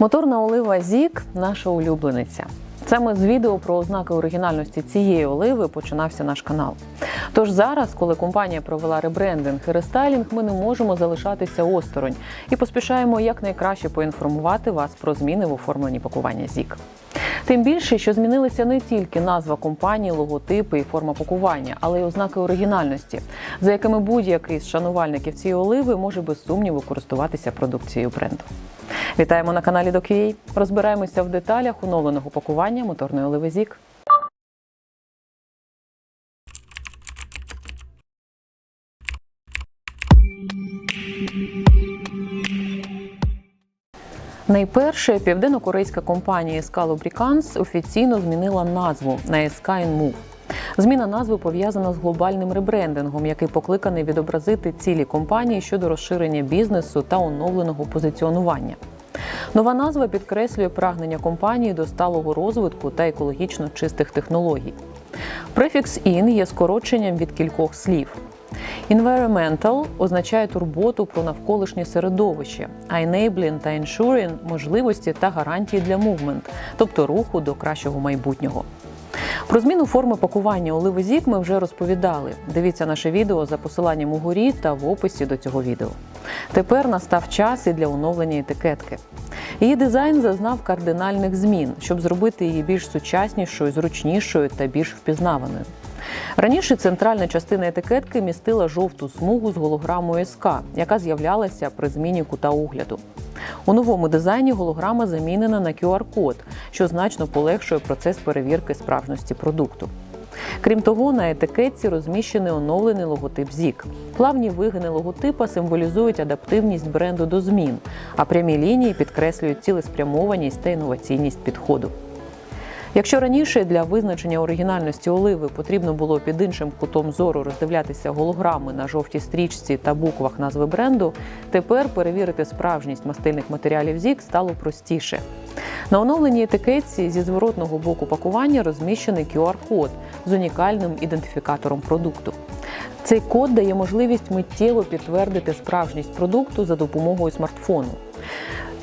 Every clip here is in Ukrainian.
Моторна олива Зік наша улюблениця. Саме з відео про ознаки оригінальності цієї оливи починався наш канал. Тож зараз, коли компанія провела ребрендинг і рестайлінг, ми не можемо залишатися осторонь і поспішаємо якнайкраще поінформувати вас про зміни в оформленні пакування Зік. Тим більше, що змінилися не тільки назва компанії, логотипи і форма пакування, але й ознаки оригінальності, за якими будь-який з шанувальників цієї оливи може без сумніву користуватися продукцією бренду. Вітаємо на каналі DoQA. Розбираємося в деталях оновленого пакування моторної оливи Зік. Найперше південно-корейська компанія SK Lubricants офіційно змінила назву на SK Move. Зміна назви пов'язана з глобальним ребрендингом, який покликаний відобразити цілі компанії щодо розширення бізнесу та оновленого позиціонування. Нова назва підкреслює прагнення компанії до сталого розвитку та екологічно чистих технологій. Префікс «in» є скороченням від кількох слів. Environmental означає турботу про навколишнє середовище, а enabling та ensuring – можливості та гарантії для movement, тобто руху до кращого майбутнього. Про зміну форми пакування оливи Зік ми вже розповідали. Дивіться наше відео за посиланням угорі та в описі до цього відео. Тепер настав час і для оновлення етикетки. Її дизайн зазнав кардинальних змін, щоб зробити її більш сучаснішою, зручнішою та більш впізнаваною. Раніше центральна частина етикетки містила жовту смугу з голограмою СК, яка з'являлася при зміні кута огляду. У новому дизайні голограма замінена на QR-код, що значно полегшує процес перевірки справжності продукту. Крім того, на етикетці розміщений оновлений логотип ЗІК. Плавні вигини логотипа символізують адаптивність бренду до змін, а прямі лінії підкреслюють цілеспрямованість та інноваційність підходу. Якщо раніше для визначення оригінальності оливи потрібно було під іншим кутом зору роздивлятися голограми на жовтій стрічці та буквах назви бренду, тепер перевірити справжність мастильних матеріалів ЗІК стало простіше. На оновленій етикетці зі зворотного боку пакування розміщений QR-код з унікальним ідентифікатором продукту. Цей код дає можливість миттєво підтвердити справжність продукту за допомогою смартфону.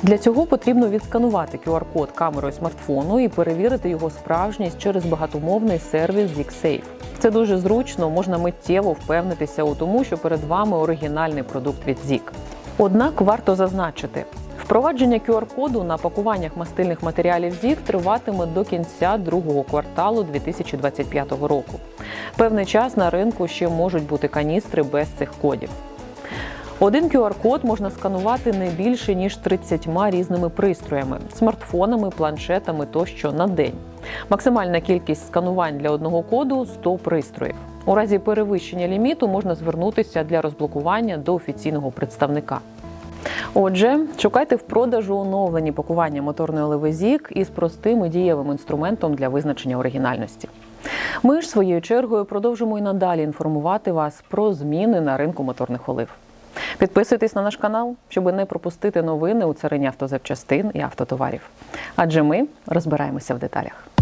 Для цього потрібно відсканувати QR-код камерою смартфону і перевірити його справжність через багатомовний сервіс ZigSafe. Це дуже зручно, можна миттєво впевнитися у тому, що перед вами оригінальний продукт від ZIG. Однак варто зазначити, впровадження QR-коду на пакуваннях мастильних матеріалів ZIG триватиме до кінця другого кварталу 2025 року. Певний час на ринку ще можуть бути каністри без цих кодів. Один QR-код можна сканувати не більше ніж 30 різними пристроями, смартфонами, планшетами тощо на день. Максимальна кількість сканувань для одного коду 100 пристроїв. У разі перевищення ліміту можна звернутися для розблокування до офіційного представника. Отже, шукайте в продажу оновлені пакування моторної оливи Зік із простим і дієвим інструментом для визначення оригінальності. Ми ж своєю чергою продовжимо і надалі інформувати вас про зміни на ринку моторних олив. Підписуйтесь на наш канал, щоб не пропустити новини у царині автозапчастин і автотоварів. Адже ми розбираємося в деталях.